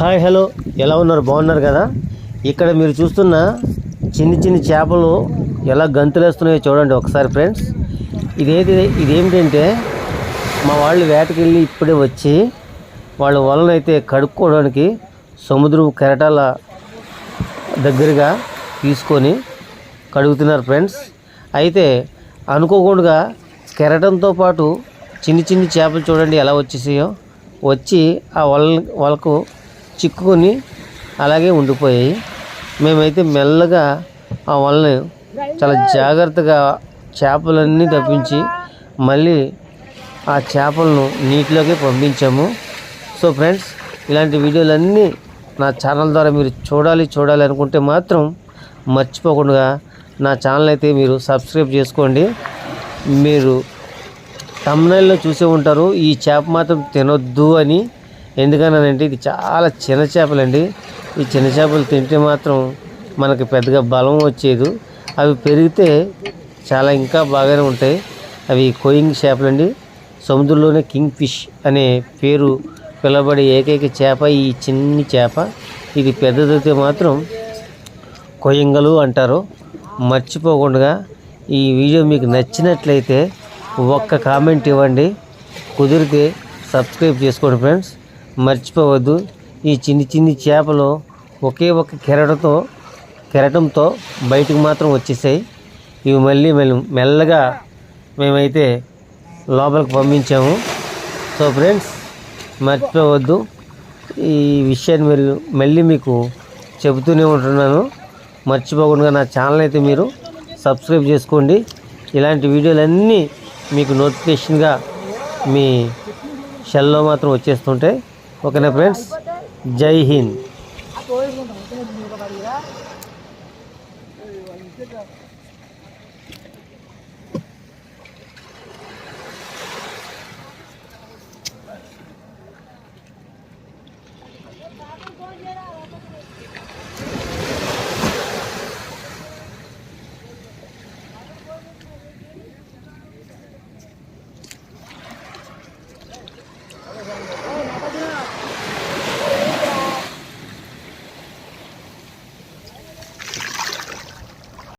Hi hello. ఎలా ఉన్నారు? బాగున్నారు కదా? ఇక్కడ మీరు చూస్తున్న చిన్ని చిన్ని చేపలు ఎలా గంతులేస్తున్నాయో చూడండి ఒకసారి ఫ్రెండ్స్. ఇదేది ఇదేమిటంటే మా వాళ్ళు వేటకెళ్ళి ఇప్పుడే వచ్చి వాళ్ళ వలనైతే కడుక్కోవడానికి సముద్రం కెరటాల దగ్గరగా తీసుకొని కడుగుతున్నారు ఫ్రెండ్స్. అయితే అనుకోకుండా కెరటంతో పాటు చిన్ని చిన్ని చేపలు చూడండి ఎలా వచ్చేసాయో. వచ్చి ఆ వల వలకు చిక్కుకొని అలాగే ఉండిపోయాయి. మేమైతే మెల్లగా ఆ వలని చాలా జాగ్రత్తగా చేపలన్నీ తప్పించి మళ్ళీ ఆ చేపలను నీటిలోకి పంపించాము. సో ఫ్రెండ్స్ ఇలాంటి వీడియోలన్నీ నా ఛానల్ ద్వారా మీరు చూడాలి చూడాలి అనుకుంటే మాత్రం మర్చిపోకుండా నా ఛానల్ అయితే మీరు సబ్స్క్రైబ్ చేసుకోండి. మీరు తమ్నైల్లో చూసే ఉంటారు ఈ చేప మాత్రం తినొద్దు అని. ఎందుకనంటే ఇది చాలా చిన్న చేపలండి. ఈ చిన్న చేపలు తింటే మాత్రం మనకి పెద్దగా బలం వచ్చేది. అవి పెరిగితే చాలా ఇంకా బాగానే ఉంటాయి. అవి కోయింగ్ చేపలండి. సముద్రంలోనే కింగ్ ఫిష్ అనే పేరు పిలబడే ఏకైక చేప ఈ చిన్ని చేప. ఇది పెద్దదైతే మాత్రం కొయ్యంగలు అంటారు. మర్చిపోకుండా ఈ వీడియో మీకు నచ్చినట్లయితే ఒక్క కామెంట్ ఇవ్వండి. కుదిరితే సబ్స్క్రైబ్ చేసుకోండి ఫ్రెండ్స్. మర్చిపోవద్దు. ఈ చిన్ని చిన్ని చేపలు ఒకే ఒక కెరటతో కెరటంతో బయటికి మాత్రం వచ్చేసాయి. ఇవి మళ్ళీ మేము మెల్లగా మేమైతే లోపలికి పంపించాము. సో ఫ్రెండ్స్ మర్చిపోవద్దు. ఈ విషయాన్ని మీరు మళ్ళీ మీకు చెబుతూనే ఉంటున్నాను. మర్చిపోకుండా నా ఛానల్ అయితే మీరు సబ్స్క్రైబ్ చేసుకోండి. ఇలాంటి వీడియోలన్నీ మీకు నోటిఫికేషన్గా మీ షెల్లో మాత్రం వచ్చేస్తుంటాయి. ఓకేనా ఫ్రెండ్స్? జై హింద్.